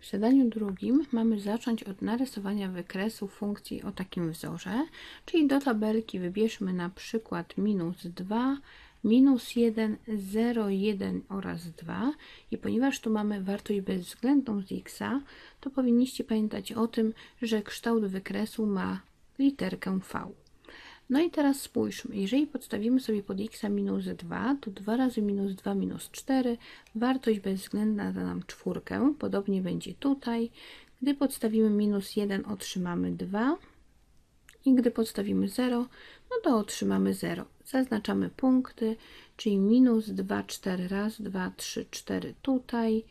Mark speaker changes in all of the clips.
Speaker 1: W zadaniu drugim mamy zacząć od narysowania wykresu funkcji o takim wzorze, czyli do tabelki wybierzmy na przykład minus 2, minus 1, 0, 1 oraz 2 i ponieważ tu mamy wartość bezwzględną z x, to powinniście pamiętać o tym, że kształt wykresu ma literkę V. No i teraz spójrzmy, jeżeli podstawimy sobie pod x minus 2, to 2 razy minus 2 minus 4, wartość bezwzględna da nam czwórkę, podobnie będzie tutaj. Gdy podstawimy minus 1, otrzymamy 2 i gdy podstawimy 0, no to otrzymamy 0. Zaznaczamy punkty, czyli minus 2, 4 raz, 2, 3, 4 tutaj,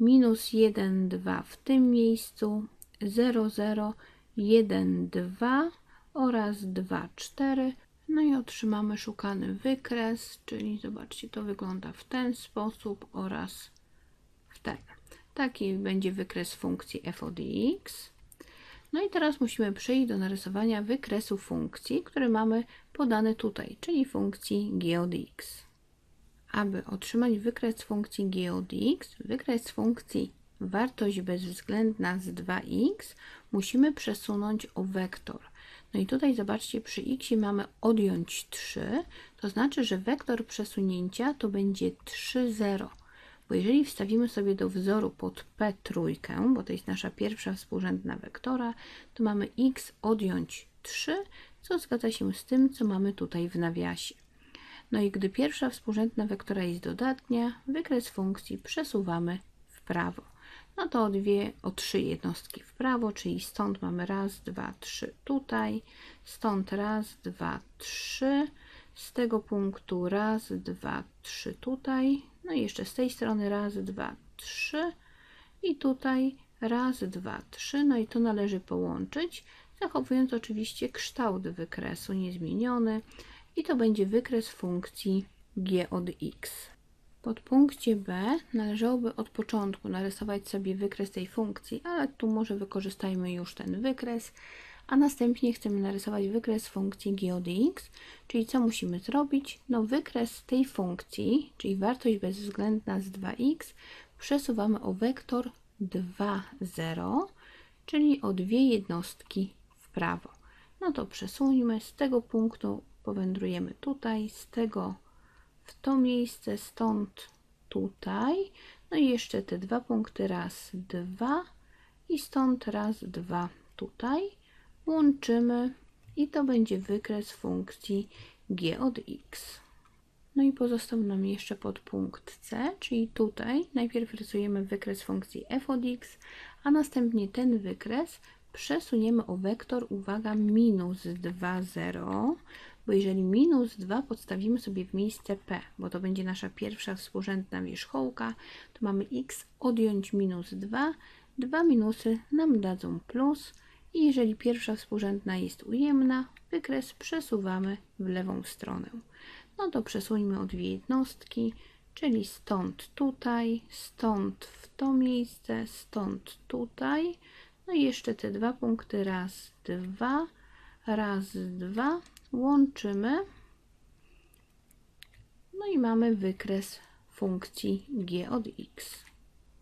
Speaker 1: minus 1, 2 w tym miejscu, 0, 0, 1, 2 oraz 2, 4. No i otrzymamy szukany wykres, czyli zobaczcie, to wygląda w ten sposób oraz w ten. Taki będzie wykres funkcji f od x. No i teraz musimy przejść do narysowania wykresu funkcji, który mamy podane tutaj, czyli funkcji g od x. Aby otrzymać wykres funkcji g od x, wykres funkcji wartość bezwzględna z 2x musimy przesunąć o wektor. No i tutaj zobaczcie, przy x mamy odjąć 3, to znaczy, że wektor przesunięcia to będzie 3, 0. Bo jeżeli wstawimy sobie do wzoru pod P trójkę, bo to jest nasza pierwsza współrzędna wektora, to mamy x odjąć 3, co zgadza się z tym, co mamy tutaj w nawiasie. No i gdy pierwsza współrzędna wektora jest dodatnia, wykres funkcji przesuwamy w prawo. No to o dwie, o trzy jednostki w prawo, czyli stąd mamy raz, dwa, trzy tutaj, stąd raz, dwa, trzy, z tego punktu raz, dwa, trzy tutaj, no i jeszcze z tej strony raz, dwa, trzy i tutaj raz, dwa, trzy, no i to należy połączyć, zachowując oczywiście kształt wykresu niezmieniony i to będzie wykres funkcji g od x. Podpunkcie B należałoby od początku narysować sobie wykres tej funkcji, ale tu może wykorzystajmy już ten wykres, a następnie chcemy narysować wykres funkcji g od x, czyli co musimy zrobić? No wykres tej funkcji, czyli wartość bezwzględna z 2x, przesuwamy o wektor 2, 0, czyli o dwie jednostki w prawo. No to przesuńmy, z tego punktu powędrujemy tutaj, z tego w to miejsce, stąd tutaj. No i jeszcze te dwa punkty, raz, dwa i stąd raz, dwa tutaj. Łączymy i to będzie wykres funkcji g od x. No i pozostał nam jeszcze podpunkt C, czyli tutaj najpierw rysujemy wykres funkcji f od x, a następnie ten wykres przesuniemy o wektor, uwaga, minus 2, 0, bo jeżeli minus 2 podstawimy sobie w miejsce p, bo to będzie nasza pierwsza współrzędna wierzchołka, to mamy x odjąć minus 2, dwa minusy nam dadzą plus i jeżeli pierwsza współrzędna jest ujemna, wykres przesuwamy w lewą stronę. No to przesuńmy o dwie jednostki, czyli stąd tutaj, stąd w to miejsce, stąd tutaj, no i jeszcze te dwa punkty, raz, dwa, raz, dwa, łączymy. No i mamy wykres funkcji g od x.